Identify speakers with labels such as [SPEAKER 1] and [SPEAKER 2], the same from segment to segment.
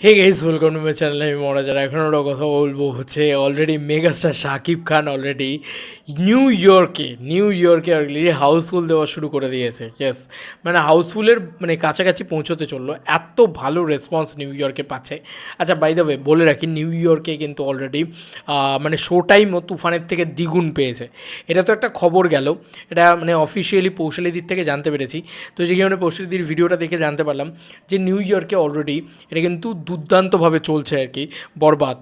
[SPEAKER 1] Hey guys welcome to my channel আমি মহারাজার এখন ওরা কথা বলব হচ্ছে already megastar Shakib Khan already new ইয়র্কে নিউ ইয়র্কে অলরেডি হাউসফুল দেওয়া শুরু করে দিয়েছে। ইয়েস মানে হাউসফুলের মানে কাছাকাছি পৌঁছতে চলল। এত ভালো রেসপন্স নিউ ইয়র্কে পাচ্ছে। আচ্ছা বাই দ্য ওয়ে বলে রাখি নিউ ইয়র্কে কিন্তু অলরেডি মানে শো টাইমও তুফানের থেকে দ্বিগুণ পেয়েছে। এটা তো একটা খবর গেল। এটা মানে অফিসিয়ালি পৌশালিদির থেকে জানতে পেরেছি। তো যে যেখানে পৌশালিদির ভিডিওটা দেখে জানতে পারলাম যে নিউ ইয়র্কে অলরেডি এটা কিন্তু দুর্দান্তভাবে চলছে আর কি, বরবাদ।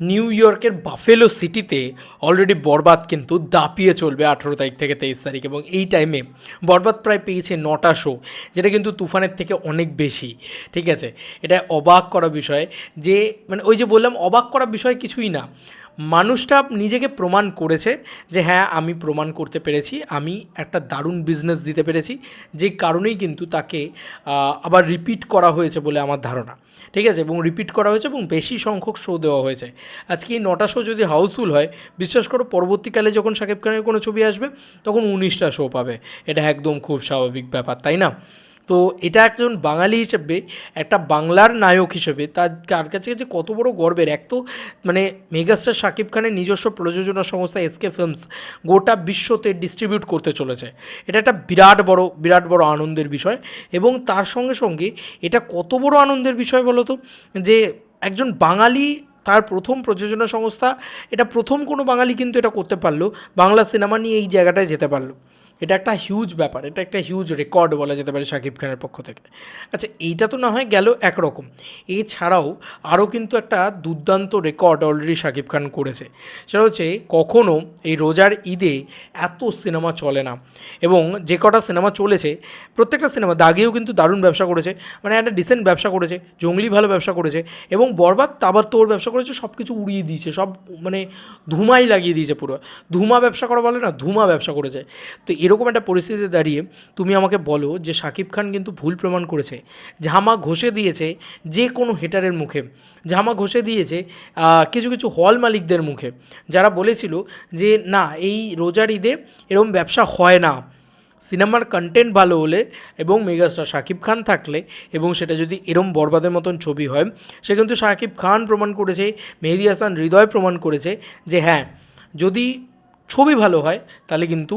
[SPEAKER 1] নিউ ইয়র্কের বাফেলো সিটিতে অলরেডি বরবাদ কিন্তু দাপিয়ে চলবে আঠেরো তারিখ থেকে তেইশ তারিখ এবং এই টাইমে বরবাদ প্রায় পেয়েছে নটা শো, যেটা কিন্তু তুফানের থেকে অনেক বেশি, ঠিক আছে? এটা অবাক করা বিষয় যে মানে ওই যে বললাম অবাক করা বিষয় কিছুই না মানুষটা নিজেকে প্রমাণ করেছে যে হ্যাঁ আমি প্রমাণ করতে পেরেছি, আমি একটা দারুণ বিজনেস দিতে পেরেছি, যে কারণেই কিন্তু তাকে আবার রিপিট করা হয়েছে বলে আমার ধারণা। ঠিক আছে? এবং রিপিট করা হয়েছে এবং বেশি সংখ্যক শো দেওয়া হয়েছে। আজকে এই নটা শো যদি হাউসফুল হয়, বিশ্বাস করো পরবর্তীকালে যখন শাকিব খানের কোনো ছবি আসবে, তখন উনিশটা শো পাবে। এটা একদম খুব স্বাভাবিক ব্যাপার, তাই না? তো এটা একজন বাঙালি হিসেবে, একটা বাংলার নায়ক হিসেবে তার কার কাছে যে কত বড় গর্বের। এক তো মানে মেগাস্টার শাকিব খানের নিজস্ব প্রযোজনা সংস্থা এসকে ফিল্মস গোটা বিশ্বতে ডিস্ট্রিবিউট করতে চলেছে। এটা একটা বিরাট বড় বিরাট বড় আনন্দের বিষয় এবং তার সঙ্গে সঙ্গে এটা কত বড় আনন্দের বিষয় বলো তো? যে একজন বাঙালি তার প্রথম প্রযোজনা সংস্থা, এটা প্রথম কোনো বাঙালি কিন্তু এটা করতে পারল। বাংলা সিনেমা নিয়ে এই জায়গাটায় যেতে পারল। এটা একটা হিউজ ব্যাপার, এটা একটা হিউজ রেকর্ড বলা যেতে পারে শাকিব খানের পক্ষ থেকে। আচ্ছা এইটা তো না হয় গেল একরকম। এছাড়াও আরও কিন্তু একটা দুর্দান্ত রেকর্ড অলরেডি শাকিব খান করেছে। সেটা হচ্ছে কখনও এই রোজার ঈদে এত সিনেমা চলে না। এবং যে কটা সিনেমা চলেছে, প্রত্যেকটা সিনেমা দাগেও কিন্তু দারুণ ব্যবসা করেছে। মানে একটা ডিসেন্ট ব্যবসা করেছে, জঙ্গলি ভালো ব্যবসা করেছে এবং বরবাদ, তাবার তোর ব্যবসা করেছে সব কিছু উড়িয়ে দিয়েছে, সব মানে ধুমাই লাগিয়ে দিয়েছে পুরো। ধুমা ব্যবসা করা বলে না, ধুমা ব্যবসা করেছে। তো এরকম একটা পরিস্থিতিতে দাঁড়িয়ে তুমি আমাকে বলো যে শাকিব খান কিন্তু ভুল প্রমাণ করেছে। ঝামা ঘষে দিয়েছে যে কোনো হেটারের মুখে। ঝামা ঘষে দিয়েছে কিছু কিছু হল মালিকদের মুখে। যারা বলেছিল যে না, এই রোজার ঈদে এরকম ব্যবসা হয় না। সিনেমার কন্টেন্ট ভালো হলে এবং মেগাস্টার শাকিব খান থাকলে এবং সেটা যদি এরম বরবাদের মতন ছবি হয়, সে কিন্তু শাকিব খান প্রমাণ করেছে, মেহেদি হাসান হৃদয় প্রমাণ করেছে যে হ্যাঁ যদি ছবি ভালো হয়, তাহলে কিন্তু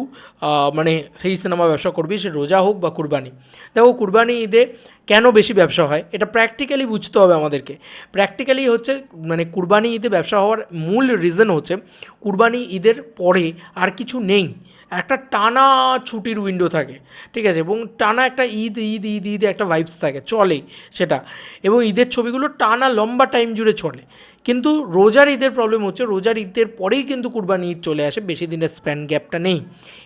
[SPEAKER 1] মানে সেই সিনেমা ব্যবসা করবি, সে রোজা হোক বা কুরবানি। দেখো, কুরবানি ঈদে কেন বেশি ব্যবসা হয়? এটা প্র্যাকটিক্যালি বুঝতে হবে আমাদেরকে। প্র্যাকটিক্যালি হচ্ছে মানে কুরবানি ঈদে ব্যবসা হওয়ার মূল রিজন হচ্ছে, কুরবানি ঈদের পরে আর কিছু নেই। একটা টানা ছুটির উইন্ডো থাকে, ঠিক আছে? এবং টানা একটা ঈদ ঈদ ঈদ ঈদ একটা ভাইবস থাকে, চলে সেটা। এবং ঈদের ছবিগুলো টানা লম্বা টাইম জুড়ে চলে। কিন্তু রোজার ঈদের প্রবলেম হচ্ছে, রোজার ঈদের পরেই কিন্তু কুরবানি ঈদ চলে আসে, বেশি দিনের স্প্যান গ্যাপটা নেই।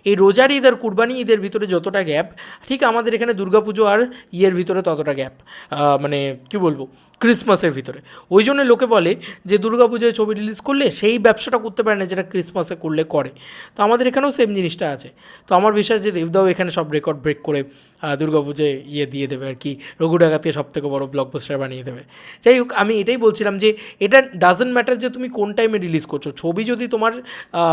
[SPEAKER 1] এই রোজার ঈদ আর কুরবানি ঈদের ভিতরে যতটা গ্যাপ ঠিক আমাদের এখানে দুর্গাপুজো আর ইয়ের ভিতরে ততটা গ্যাপ মানে কি বলব ক্রিসমাসের ভিতরে। ওই জন্য লোকে বলে যে দুর্গাপুজোয় ছবি রিলিজ করলে সেই ব্যবসাটা করতে পারে না যেটা ক্রিসমাসে করলে করে। তো আমাদের এখানেও সেম জিনিসটা আছে। তো আমার বিশ্বাস যে দেবদাও এখানে সব রেকর্ড ব্রেক করে দুর্গাপুজোয় ইয়ে দিয়ে দেবে আর কি। রঘু ডাকাতকে সব থেকে বড় ব্লকবাস্টার বানিয়ে দেবে। যাই হোক, আমি এটাই বলছিলাম যে, এটা ডাজেন্ট ম্যাটার যে তুমি কোন টাইমে রিলিজ করছ। ছবি যদি তোমার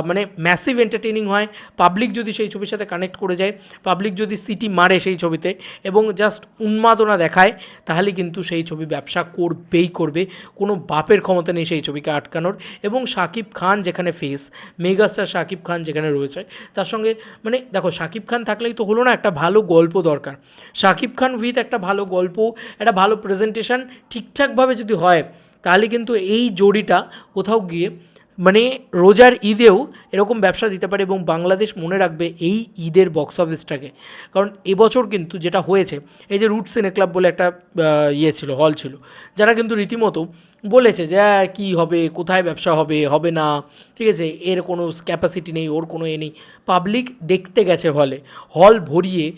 [SPEAKER 1] মানে ম্যাসিভ এন্টারটেনিং হয় পাবলিক যদি সেই ছবির সাথে কানেক্ট করে যায় পাবলিক যদি সিটি মারে সেই ছবিতে এবং জাস্ট উন্মাদনা দেখায়, তাহলে কিন্তু সেই ছবি ব্যবসা করবেই করবে। কোনো বাপের ক্ষমতা নেই সেই ছবিকে আটকানোর এবং শাকিব খান যেখানে ফেস মেগাস্টার শাকিব খান যেখানে রয়েছে, তার সঙ্গে মানে দেখো শাকিব খান থাকলেই তো হলো না একটা ভালো গল্প দরকার। শাকিব খান উইথ একটা ভালো গল্প, একটা ভালো প্রেজেন্টেশন ঠিকঠাকভাবে যদি হয়, তাহলে কিন্তু এই জড়িটা কোথাও গিয়ে মানে রোজার ঈদেও এরকম ব্যবসা দিতে পারে এবং বাংলাদেশ মনে রাখবে এই ঈদের বক্স অফিসটাকে কারণ এবছর কিন্তু যেটা হয়েছে, এই যে রুট সিনে ক্লাব বলে একটা ইয়ে ছিল হল ছিল, যারা কিন্তু রীতিমতো বলেছে যে "হ্যাঁ, কী হবে? কোথায় ব্যবসা হবে? হবে না। ঠিক আছে? এর কোনো ক্যাপাসিটি নেই ওর কোনো এ নেই। পাবলিক দেখতে গেছে হলে হল ভরিয়ে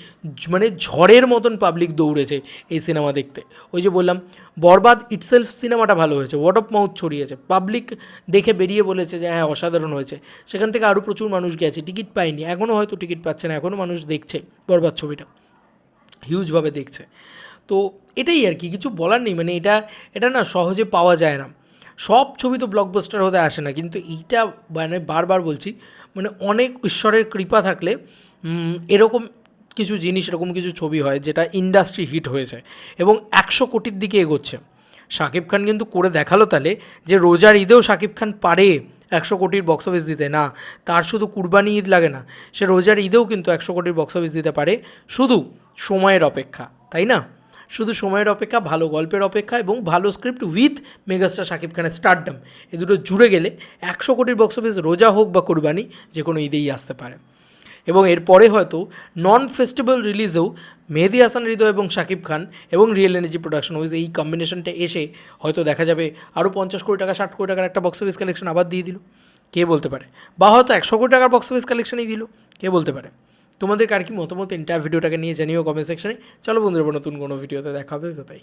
[SPEAKER 1] মানে ঝড়ের মতন পাবলিক দৌড়েছে এই সিনেমা দেখতে। ওই যে বললাম বরবাদ ইটসেলফ সিনেমাটা ভালো হয়েছে। ওয়ার্ড অফ মাউথ ছড়িয়েছে। পাবলিক দেখে বেরিয়ে বলেছে যে হ্যাঁ অসাধারণ হয়েছে। সেখান থেকে আরও প্রচুর মানুষ গেছে। টিকিট পায়নি। এখনও হয়তো টিকিট পাচ্ছে না। এখনও মানুষ দেখছে বরবাদ ছবিটা। হিউজভাবে দেখছে। তো এটাই আর কি, কিছু বলার নেই মানে এটা এটা না সহজে পাওয়া যায় না। সব ছবি তো ব্লকবাস্টার হতে আসে না, কিন্তু এইটা মানে বারবার বলছি মানে অনেক ঈশ্বরের কৃপা থাকলে এরকম কিছু জিনিস, এরকম কিছু ছবি হয় যেটা ইন্ডাস্ট্রি হিট হয়েছে এবং একশো কোটির দিকে এগোচ্ছে। শাকিব খান কিন্তু করে দেখাল তাহলে যে রোজার ঈদেও শাকিব খান পারে একশো কোটির বক্স অফিস দিতে। না, তার শুধু কুরবানি ঈদ লাগে না, সে রোজার ঈদেও কিন্তু একশো কোটির বক্স অফিস দিতে পারে শুধু সময়ের অপেক্ষা, তাই না? শুধু সময়ের অপেক্ষা, ভালো গল্পের অপেক্ষা এবং ভালো স্ক্রিপ্ট উইথ মেগাস্টার শাকিব খানের স্টারডাম এ দুটো জুড়ে গেলে একশো কোটির বক্স অফিস রোজা হোক বা কুরবানি, যে কোনো ঈদেই আসতে পারে। এবং এরপরে হয়তো নন ফেস্টিভ্যাল রিলিজেও মেহেদি হাসান, হৃদয় এবং শাকিব খান এবং রিয়েল এনার্জি প্রোডাকশন ওইজ এই কম্বিনেশনটা এসে হয়তো দেখা যাবে আরও পঞ্চাশ কোটি টাকা, ষাট কোটি টাকার একটা বক্স অফিস কালেকশন আবার দিয়ে দিল। কে বলতে পারে? বা হয়তো একশো কোটি টাকার বক্স অফিস কালেকশনই দিল। কে বলতে পারে? তোমাদের কার কি মতামত এন্টার ভিডিওটাকে নিয়ে জানিও কমেন্ট সেকশনে চলো বন্ধুরা নতুন কোনো ভিডিওতে দেখা হবে। বাই